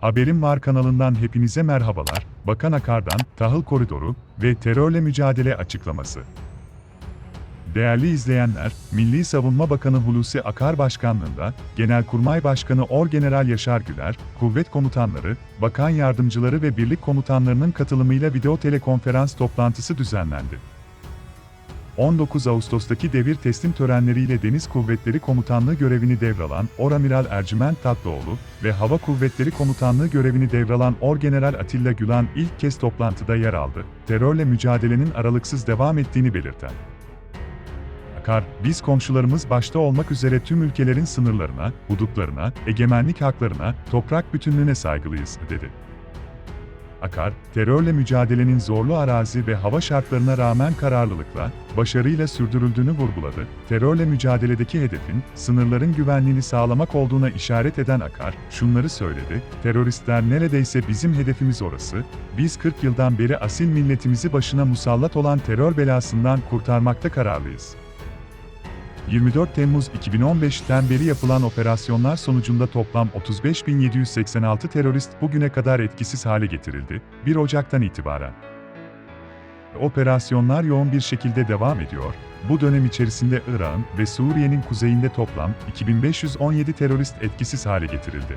Haberim Var kanalından hepinize merhabalar. Bakan Akar'dan tahıl koridoru ve terörle mücadele açıklaması. Değerli izleyenler, Milli Savunma Bakanı Hulusi Akar Başkanlığında, Genelkurmay Başkanı Orgeneral Yaşar Güler, kuvvet komutanları, bakan yardımcıları ve birlik komutanlarının katılımıyla video telekonferans toplantısı düzenlendi. 19 Ağustos'taki devir teslim törenleriyle Deniz Kuvvetleri Komutanlığı görevini devralan Oramiral Ercüment Tatlıoğlu ve Hava Kuvvetleri Komutanlığı görevini devralan Orgeneral Atilla Gülan ilk kez toplantıda yer aldı. Terörle mücadelenin aralıksız devam ettiğini belirten Akar, biz komşularımız başta olmak üzere tüm ülkelerin sınırlarına, hudutlarına, egemenlik haklarına, toprak bütünlüğüne saygılıyız, dedi. Akar, terörle mücadelenin zorlu arazi ve hava şartlarına rağmen kararlılıkla, başarıyla sürdürüldüğünü vurguladı. Terörle mücadeledeki hedefin, sınırların güvenliğini sağlamak olduğuna işaret eden Akar, şunları söyledi, teröristler neredeyse bizim hedefimiz orası, biz 40 yıldan beri asil milletimizi başına musallat olan terör belasından kurtarmakta kararlıyız. 24 Temmuz 2015'ten beri yapılan operasyonlar sonucunda toplam 35.786 terörist bugüne kadar etkisiz hale getirildi, 1 Ocak'tan itibaren. Operasyonlar yoğun bir şekilde devam ediyor. Bu dönem içerisinde Irak'ın ve Suriye'nin kuzeyinde toplam 2517 terörist etkisiz hale getirildi.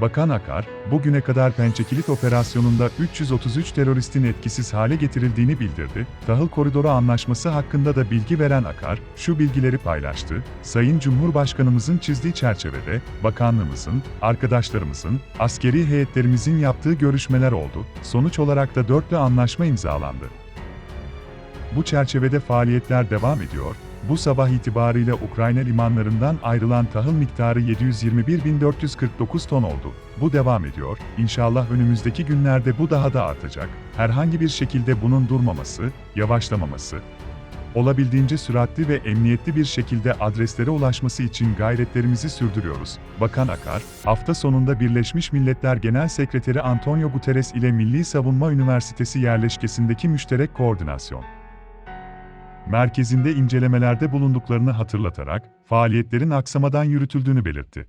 Bakan Akar, bugüne kadar Pençekilit operasyonunda 333 teröristin etkisiz hale getirildiğini bildirdi. Tahıl Koridoru Anlaşması hakkında da bilgi veren Akar, şu bilgileri paylaştı. Sayın Cumhurbaşkanımızın çizdiği çerçevede, bakanlığımızın, arkadaşlarımızın, askeri heyetlerimizin yaptığı görüşmeler oldu. Sonuç olarak da dörtlü anlaşma imzalandı. Bu çerçevede faaliyetler devam ediyor. Bu sabah itibariyle Ukrayna limanlarından ayrılan tahıl miktarı 721.449 ton oldu. Bu devam ediyor. İnşallah önümüzdeki günlerde bu daha da artacak. Herhangi bir şekilde bunun durmaması, yavaşlamaması, olabildiğince süratli ve emniyetli bir şekilde adreslere ulaşması için gayretlerimizi sürdürüyoruz. Bakan Akar, hafta sonunda Birleşmiş Milletler Genel Sekreteri Antonio Guterres ile Milli Savunma Üniversitesi yerleşkesindeki müşterek koordinasyon merkezinde incelemelerde bulunduklarını hatırlatarak, faaliyetlerin aksamadan yürütüldüğünü belirtti.